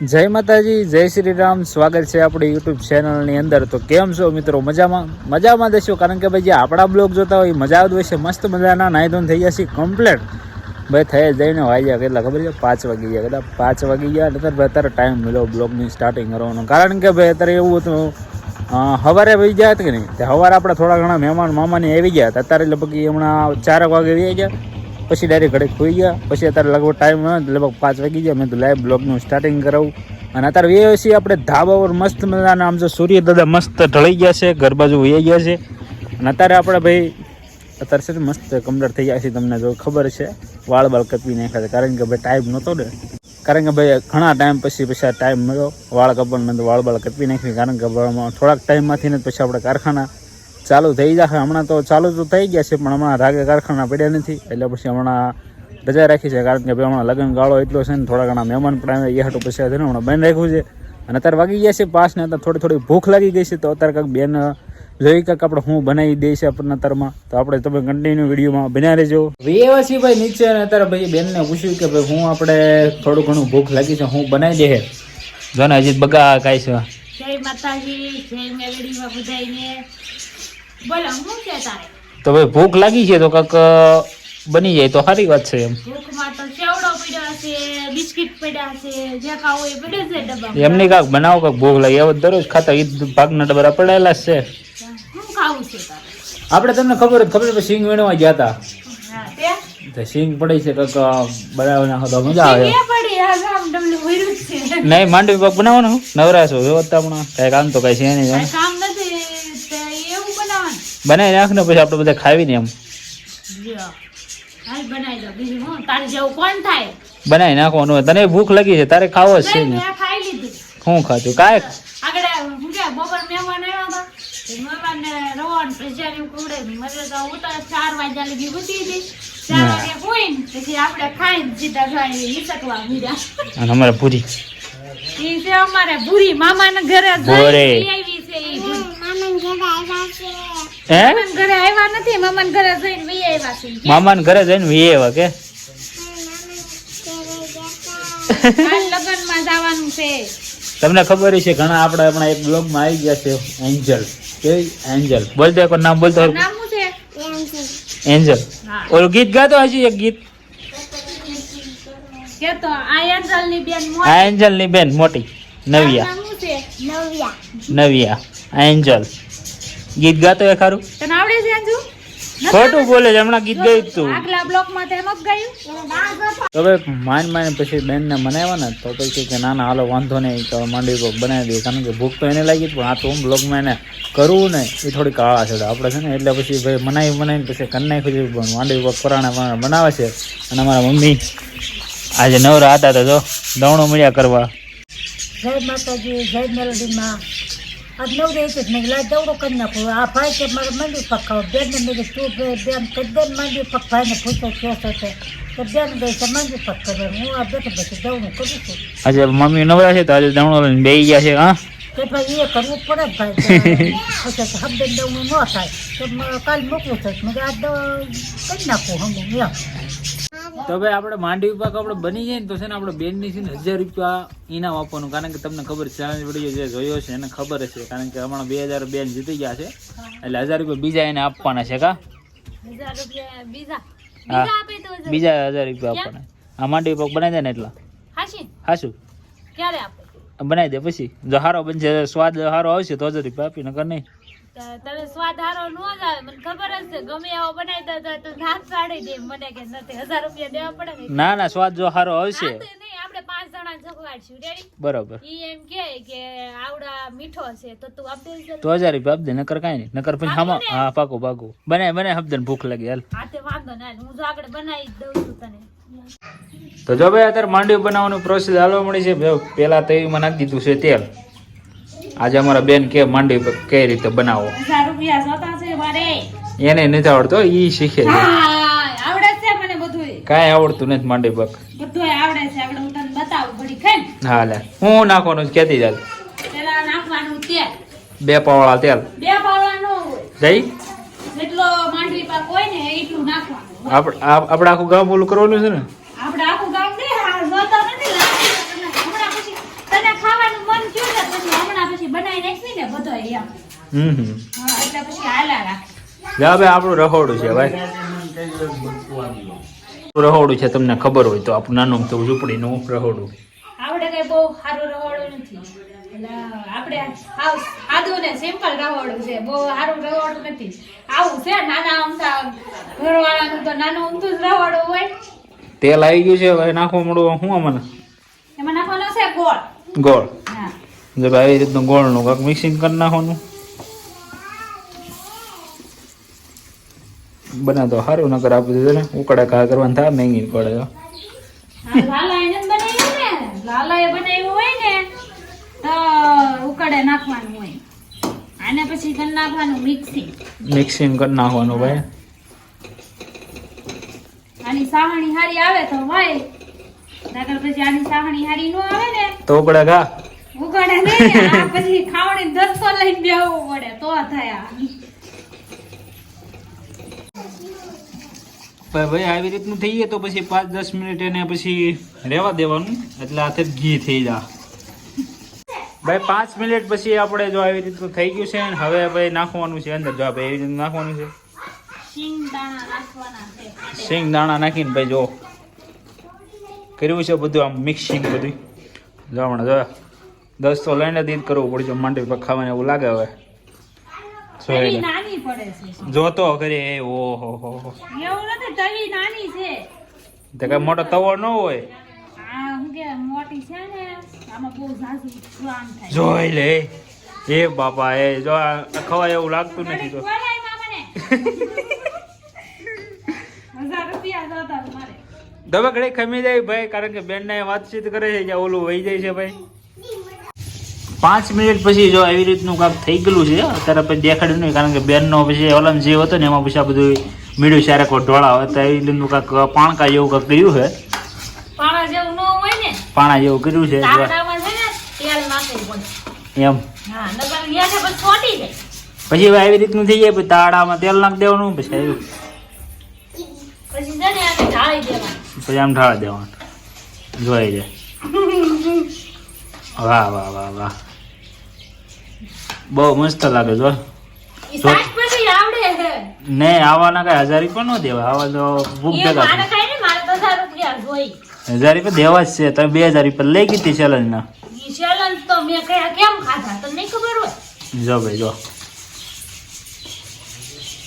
જય માતાજી, જય શ્રી રામ સ્વાગત છે આપણી યુટ્યુબ ચેનલની અંદર. તો કેમ છો મિત્રો? મજામાં? મજામાં દેશો કારણ કે ભાઈ, જે આપણા બ્લોગ જોતા હોય મજા આવતી હોય છે મસ્ત મજાના નાહી ધોન થઈ જશે કમ્પ્લેટ ભાઈ થઈ જઈને વાગ્યા. કેટલા ખબર છે? પાંચ વાગી ગયા. કદાચ પાંચ વાગી ગયા. એટલે ભાઈ, અત્યારે ટાઈમ મળ્યો બ્લોગની સ્ટાર્ટિંગ કરવાનો. કારણ કે ભાઈ, અત્યારે એવું હતું સવારે ભાઈ ગયા કે નહીં? સવારે આપણે થોડા ઘણા મહેમાન મામાની આવી ગયા હતા. અત્યારે લગભગ હમણાં ચારક વાગે આવી ગયા. પછી ડાયરેક્ટ ઘડીક ખોઈ ગયા. પછી અત્યારે લગભગ ટાઈમ લગભગ પાંચ વાગી ગયા. મેં તો લાઈવ બ્લોગનું સ્ટાર્ટિંગ કરાવું. અને અત્યારે એ છીએ આપણે ધાબા પર મસ્ત મજાના, આમ જો સૂર્ય દાદા મસ્ત ઢળી ગયા છે, ઘર બાજુ વહી ગયા છે. અને અત્યારે આપણે ભાઈ, અત્યારે છે મસ્ત કમ્પ્લીટ થઈ ગયા છે, તમને જો ખબર છે. વાળ બાળ કપી નાખ્યા છે. કારણ કે ભાઈ ટાઈમ નહોતો ને. કારણ કે ભાઈ ઘણા ટાઈમ પછી પછી ટાઈમ મળ્યો. વાળ કપવાનું વાળ બાળ કપી નાખ્યું. કારણ કે થોડાક ટાઈમમાંથી ને પછી આપણે કારખાના ચાલુ થઈ જશે. હમણાં તો ચાલુ તો થઈ ગયા છે પણ હમણાં રાગે કારખાના પડ્યા નથી. એટલે પછી હમણાં રજા રાખી છે કારણ કે ભાઈ હમણાં લગ્ન ગાળો એટલો છે ને થોડા ઘણા મહેમાન પણ આવે એ હાટું પછી છે ને હમણાં બંધ રાખ્યું છે. અને અત્યારે વાગી ગયા છે પાસ ને અત્યારે થોડી થોડી ભૂખ લાગી ગઈ છે તો અત્યારે કાંઈક બેન જોઈ કાંક આપણે હું બનાવી દઈશ આપણને અત્યારમાં. તો આપણે તમે કન્ટિન્યુ વિડીયોમાં બન્યા રહેજો. એવા ભાઈ નીચે અને અત્યારે ભાઈ બેનને પૂછ્યું કે ભાઈ હું આપણે થોડું ઘણું ભૂખ લાગી છે હું બનાવી દે જો ને હજી બગા કાંઈ છે. જય માતાજી જય મેલડીમાં બધાઈને બોલો હું છે તારે? તો ભાઈ ભૂખ લાગી છે તો કાક બની જાય તો સારી વાત છે એમ. ભૂખમાં તો ચેવડો પડ્યો છે બિસ્કિટ પડ્યા છે જે ખાવું એ પડે છે ડબ્બા એમની કાંક બનાવો કાક ભૂખ લાગી હવે દરરોજ ખાતા ઈ ભાગના ડબરા પડેલા છે. હું ખાવું છે તારે? આપણે તમને ખબર ખબર છે સિંગ વીણવા ગયા હતા. તો? સિંગ પડી છે કક બનાવી નાખો તો મજા આવે. નહીં માંડવી પાક બનાવવાનો? નવરાશો વ્યવસ્થા પણ કાંઈ કામ તો કાંઈ છે નહીં કાંઈ કામ નથી તે એવું બનાવવાનું બનાવી નાખ ને પછી આપણે બધા ખાવીને એમ. બનાવી નાખવાનું હોય. તને ભૂખ લાગી છે તારે ખાવો જ છે ને. શું ખાધું? કાંઈ? અમારે પૂરી છે અમારે ભૂરી. મામાના ઘરે ભોરે. જઈ આવી છે ઈ ભૂરી. હે? ઘરે આવ્યા નથી મામાના ઘરે જઈને વઈ આવ્યા છે. ઈ ઘરે જઈને વીએ એવા કે? લગ્નમાં જવાનું છે. તમને ખબર છે ઘણા આપણે હમણાં એક બ્લોગમાં આવી ગયા છે એન્જલ. કેવી એન્જલ? બોલતો એક નામ બોલતો. નામ છે? એન્જલ. ઓલું ગીત ગાતો હજી એક ગીત? આ એન્જલની બેન આ મોટી. એન્જલની બેન મોટી નવિયા. નામ નવ્યા. નવિયા આ એન્જલ. ગીત ગાતો એ ખરું? તને આવડે છે અંજુ ખોટું બોલે છે હમણાં ગીત ગયું તું. આગલા બ્લોકમાં તેમ જ ગયું. તો હવે માન માન પછી બેનને મનાવ્યા ને તો પછી કે ના ના હાલો વાંધો નહીં તો માંડવી ભોગ બનાવી દઈએ. કારણ કે ભૂખ તો એને લાગી પણ આ તો હું બ્લોગમાં એને કરવું ને એ થોડી કાળા છે. તો આપણે છે ને એટલે પછી ભાઈ મનાવી મનાવીને પછી કન્નાઈ પણ માંડવી ભોગ પરાણે પરાણે બનાવે છે. અને અમારા મમ્મી આજે નવરા હતા તો જો દવણો મળ્યા કરવા. જય માતાજી જય મેલડીમાં નવ રહી છે મેં લાઈ દવડો કરી નાખું. આ ભાઈ કે મારે મંદિર પગ બેનને મેં તું બે બેન ને મંદિર ભાઈને પૂછો કે છે તે. તો બેન ગઈ છે મંદિર કરે. હું આ બેઠે બેઠે દવડું કરું છું. આજે મમ્મી નવરા છે તો આજે દવણો લઈને બેસી ગયા છે હા? કે ભાઈ એ કરવું પડે ભાઈ પછી હબે દવડું ન થાય. તો કાલ મૂકવું છે. મેં આ દવ કરી નાખું હમ એમ તો ભાઈ આપણે માંડવી પાક આપણે બની જાય ને તો છે ને આપણે બેનની છે ને હજાર રૂપિયા ઇનામ આપવાનું. કારણ કે તમને ખબર છે ચેલેન્જ વીડિયો જે જોયો છે એને ખબર છે કારણ કે હમણાં બે હજાર બેન જીતી ગયા છે. એટલે હજાર રૂપિયા બીજા એને આપવાના છે કા? હા. બીજા હજાર. રૂપિયા. આપવાના. આ માંડવી પાક બનાવી દે ને એટલા. હા હાશું. ક્યારે આપે? બનાવી દે પછી. જો સારો બનશે સ્વાદ સારો આવશે તો હજાર રૂપિયા આપી નકર નહીં. તને સ્વાદ હારો ન જ આવે મને ખબર જ છે. ગમે એવો બનાવી દે તો તું નાક સાડી દે મને કે નથી. હજાર રૂપિયા દેવા પડે ના. ના સ્વાદ જો સારો આવશે. આપણે પાંચ જણા જગવાડશું રેડી બરોબર. ઈ એમ કે કે આવડા મીઠો છે તો તું આપ દેજે તો હજાર રૂપિયા આપ દે નકર કાઈ નહીં. નકર પછી હામાં હા પાકો પાકું. બનાય બનાય હબદન ભૂખ લાગી હાલ. હા તે વાંધો ના હું જો આગળ બનાવી દઉં છું તને. તો જો ભાઈ અત્યારે માંડવી બનાવવાનું પ્રોસેસ હાલવા મળી છે. પેલા તેલમાં નાખી દીધું છે તેલ. આજે અમારા બેન કે માંડવી પર કઈ રીતે બનાવો? એને નથી આવડતો ઈ શીખે છે. કાંઈ આવડતું નથી માંડવી પાક. હું હા લે. હું નાખવાનું કેતી ચાલ બે પાવડા તેલ. જઈ. આપણે આખું ગામ ઓલું કરવાનું છે ને આપણે આખું ગામ નહીં હા જોતા નથી લાગે. હમણાં પછી ખાવાનું મન થયું ને પછી હમણાં પછી બનાવી નાખવી ને બધો એમ હમ. હમ એટલે પછી હાલા રાખે. જા ભાઈ આપણું રહોડું છે ભાઈ. રહોડું છે તમને ખબર હોય તો. આપણું નાનું તો ઝૂંપડીનું રહોડું. આપણે કઈ બહુ સારું રવાડું નથી. આપણે સાદું ને સિમ્પલ રવાડું છે. બહુ સારું રવાડું નથી. આવું છે નાના અમથા ઘરવાળાનું તો નાનું અમથું જ રવાડું હોય. તેલ આવી ગયું છે હવે નાખવા મળવા શું અમને એમાં નાખવાનો છે ગોળ. ગોળ. હા. જો ભાઈ આવી રીતનું ગોળનું કાંક મિક્સિંગ કરી નાખવાનું. બના તો સારું નકર આપી દીધું ને ઉકળા કા કરવાનું થાય મેંગી પડે તો. આ ઉકળે નાખવાનું હોય. આને પછી કરી નાખવાનું મિક્સિંગ મિક્સિંગ કરી નાખવાનું ભાઈ. આની સાહણી હારી આવે તો હોય. નકર પછી આની સાહણી હારી નો આવે ને તો ઉકળા કા ઉગાડે નહીં આ પછી ખાવણી દસો લઈને બેહવું પડે તો થયા. પણ ભાઈ આવી રીતનું થઈ જાય તો પછી પાંચ દસ મિનિટ એને પછી રહેવા દેવાનું. એટલે હાથે ઘી થઈ જા. ભાઈ, પાંચ મિનિટ પછી આપણે જો આવી રીતનું થઈ ગયું છે ને હવે ભાઈ નાખવાનું છે અંદર. જો ભાઈ એવી રીતનું નાખવાનું છે. સિંગ દાણા નાખીને ભાઈ જો. કર્યું છે બધું આમ મિક્સિંગ બધું જો હમણાં જો. દસ તો લઈને દીધ કરવું પડશે. માંડવી પર ખાવાને એવું લાગે હવે. નાની પડે છે જોતો કરે ઓહો હો હો. એવું નથી તવી નાની છે. તો કઈ મોટો તવો ન હોય? આ હું કે મોટી છે ને આમાં બહુ ઝાઝુ સ્વામ થાય. જોઈ લે. એ બાપા એ જો આ ખવાય એવું લાગતું નથી તો. ઘડી ખમી જાય ભાઈ કારણ કે બેન ને વાતચીત કરે છે ઓલું વહી જાય છે ભાઈ. પાંચ મિનિટ પછી જો એવી રીતનું કાંક થઈ ગયેલું છે અત્યારે પછી દેખાડ્યું નહીં કારણ કે બેનનો પછી ઓલમ જે હતો ને એમાં પછી આ બધું મીડિયું કોઈ ઢોળા હોય તો એવી રીતનું કાંક પાણકા જેવું કાંક કર્યું છે. પાણા જેવું કર્યું છે એમ. પછી હવે આવી રીતનું થઈ જાય પછી તાળામાં તેલ નાખી દેવાનું પછી આવ્યું પછી આમ ઢાળા દેવાનું. જોઈ જાય વાહ વાહ વાહ વાહ. બહુ મસ્ત લાગે જો. ને આવાના કઈ હજાર રૂપિયા ન દેવા આવા તો ભૂખ તો હજાર રૂપિયા દેવા જ છે. તમે બે હજાર રૂપિયા લઈ ગઈ હતી ચેલેન્જ ના જો ભાઈ જો.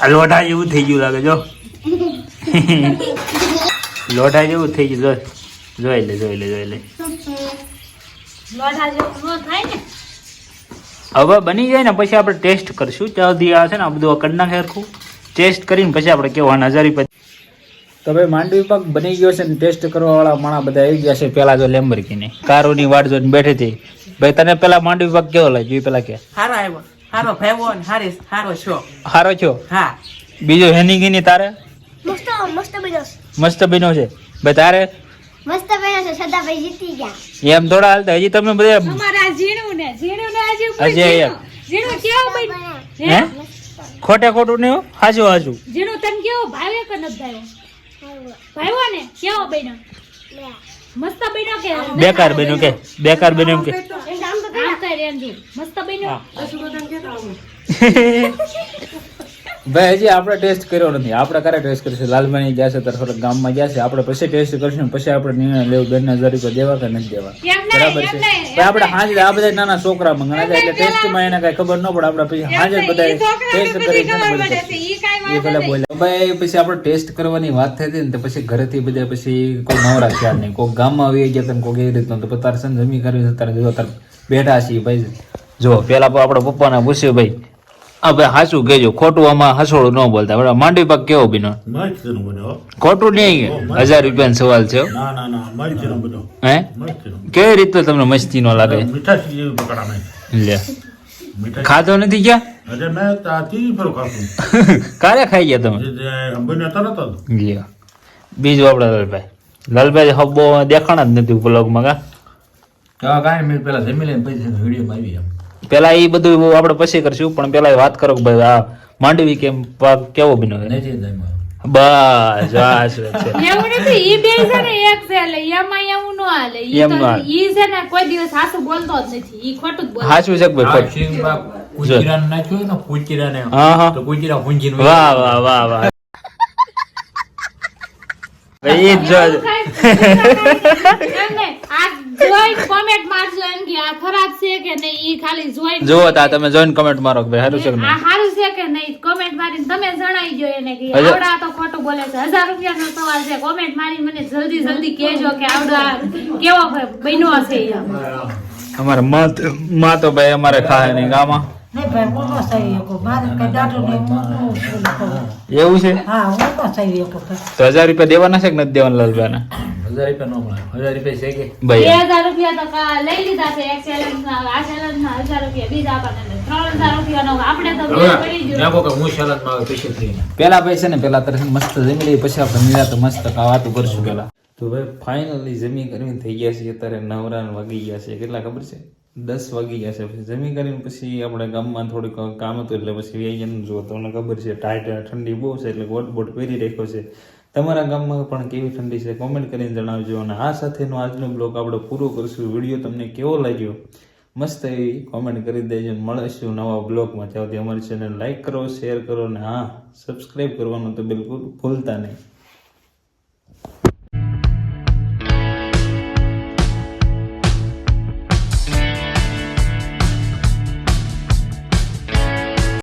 આ લોઢા જેવું થઈ ગયું લાગે જો. લોઢા જેવું થઈ ગયું જો. જોઈ લે જોઈ લે જોઈ લે. લોઢા જેવું ન થાય ને? હવે બની જાય ને પછી આપણે ટેસ્ટ કરશું. ત્યાં સુધી આ છે ને આ બધું કરી નાખે હરખું ટેસ્ટ કરીને પછી આપણે કેવા હજાર પછી તો ભાઈ માંડવી પાક બની ગયો છે ને ટેસ્ટ કરવાવાળા માણા બધા આવી ગયા છે. પેલા જો લેમ્બરગીની કારોની વાટ જોઈને બેઠી હતી. ભાઈ તને પેલા માંડવી પાક કેવો લાગ્યો? એ પેલા કે. સારો આવ્યો. સારો ભાઈઓ ને હારી સારો છો. સારો છો? હા. બીજો હેની ગીની તારે? મસ્ત મસ્ત બન્યો મસ્ત બન્યો છે. ભાઈ તારે મસ્ત બન્યો છે સદાભાઈ જીતી ગયા. એમ થોડા હાલતા હજી તમે બધા અમારા ઝીણું ને ઝીણું ને હજી ઉપર હજી ઝીણું. ઝીણું કેવું બન્યું? હે? ખોટે ખોટું ને હાજુ હાજુ. ઝીણું તને કેવો ભાવે કે ન ભાવ્યો ભાવ્યો ને? કેવો બન્યો? મસ્ત બન્યો કે? બેકાર બન્યું કે? બેકાર બન્યું એમ કે? આમ કઈ રેન્જુ મસ્ત બન્યો? ભાઈ હજી આપણે ટેસ્ટ કર્યો નથી. આપણે ક્યારે ટેસ્ટ કરીશું? લાલબાણી ગયા છે થોડાક ગામમાં ગયા છે. આપણે પછી ટેસ્ટ કરીશું પછી આપણે નિર્ણય લેવું. બેન હજાર રૂપિયા દેવા કે નથી દેવા? બરાબર છે? ભાઈ આપણે હાજર આ બધા નાના છોકરા મંગણા છે. એટલે ટેસ્ટમાં એને કઈ ખબર ન પડે. આપણે પછી હાજર બધા ટેસ્ટ કરી. એ પેલા બોલ્યા ભાઈ પછી આપણે ટેસ્ટ કરવાની વાત થઈ હતી ને તો પછી ઘરેથી બધા પછી કોઈ નવરા થયા નહીં. કોઈ ગામમાં આવી ગયા તને કોઈ એવી રીતનું. તો તારે સંજમી કરવી તારે જો તારે બેઠા છીએ ભાઈ. જો પેલા આપણા પપ્પાને પૂછ્યું ભાઈ હા ભાઈ સાચું કહેજો ખોટું આમાં હસોડું ન બોલતા. બરાબર? માંડવી પાક કેવો બીનો ખોટું નહીં હજાર રૂપિયાનો સવાલ છે હો. ના ના ના મસ્તીનો બન્યો હે. કેવી રીતે તમને મસ્તી નો લાગે? લે. ખાધો નથી ક્યાં? ક્યારે ખાઈ ગયા તમે? લ્યો બીજું આપણે લાલભાઈ. લાલભાઈ હબ્બો દેખાણા જ નથી બ્લોગમાં કા? કાંઈ મેં પેલા જમી લઈને પછી વિડીયોમાં આવી એમ પેલા એ બધું આપણે પછી કરશું પણ પેલા વાત કરો કે ભાઈ આ માંડવી કેમ પાક કેવો બન્યો છે? નથી બસ બસ એવું નથી ઈ બે છે ને એક છે એટલે એમાં એવું ન હાલે. ઈ તો ઈ છે ને કોઈ દિવસ સાસુ બોલતો જ નથી. ઈ ખોટું જ બોલે. સાચું છે ભાઈ ખોટું? શીંગમાં કુચીરાને નાખ્યું હોય ને હા હા. તો કુચીરા હુંજીને વાહ વાહ વાહ વાહ. ખાલી જોઈને જુઓ તા તમે જોઈને કમેન્ટ મારો કે ભાઈ સારું છે કે નહીં? સારું છે કે નહીં? કોમેન્ટ મારીને તમે જણાવી જો એને કે આવડા તો ખોટું બોલે છે. હજાર રૂપિયાનો સવાલ છે. કોમેન્ટ મારી મને જલ્દી જલ્દી કહેજો કે આવડા કેવો બન્યો છે એમ. અમારે મતમાં તો ભાઈ અમારે ખાય નહીં ગામાં. એવું છે? તો હજાર રૂપિયા દેવાના છે કે નથી દેવાના લાલભાઈ હજાર રૂપિયા નો હજાર રૂપિયા છે કે? ભાઈ હજાર રૂપિયા તો કા- લઈ લીધા છે. એક challenge આ challenge ના હજાર રૂપિયા બીજા આપણને પેલા પૈસા ને પેલા તરફ મસ્ત જમી લઈએ પછી આપણે તો મસ્ત વાતું કરશું પેલા. તો ભાઈ ફાઇનલી જમી કરીને થઈ ગયા છે અત્યારે નવરા વાગી ગયા છે. કેટલા ખબર છે? દસ વાગી ગયા છે. પછી જમી કરીને પછી આપણે ગામમાં થોડુંક કામ હતું એટલે પછી વ્યાયામ જુઓ તમને ખબર છે, ટાઈટ ઠંડી બહુ છે એટલે કોટ બોટ પહેરી રાખ્યો છે. તમારા ગામમાં પણ કેવી ઠંડી છે કોમેન્ટ કરીને જણાવજો અને આ સાથેનો આજનો બ્લોગ આપણે પૂરો કરશું. વીડિયો તમને કેવો લાગ્યો? મસ્ત એવી કોમેન્ટ કરી દેજો મળીશું નવા બ્લોગમાં. ત્યાંથી અમારી ચેનલ લાઈક કરો શેર કરો અને હા સબસ્ક્રાઈબ કરવાનું તો બિલકુલ ભૂલતા નહીં.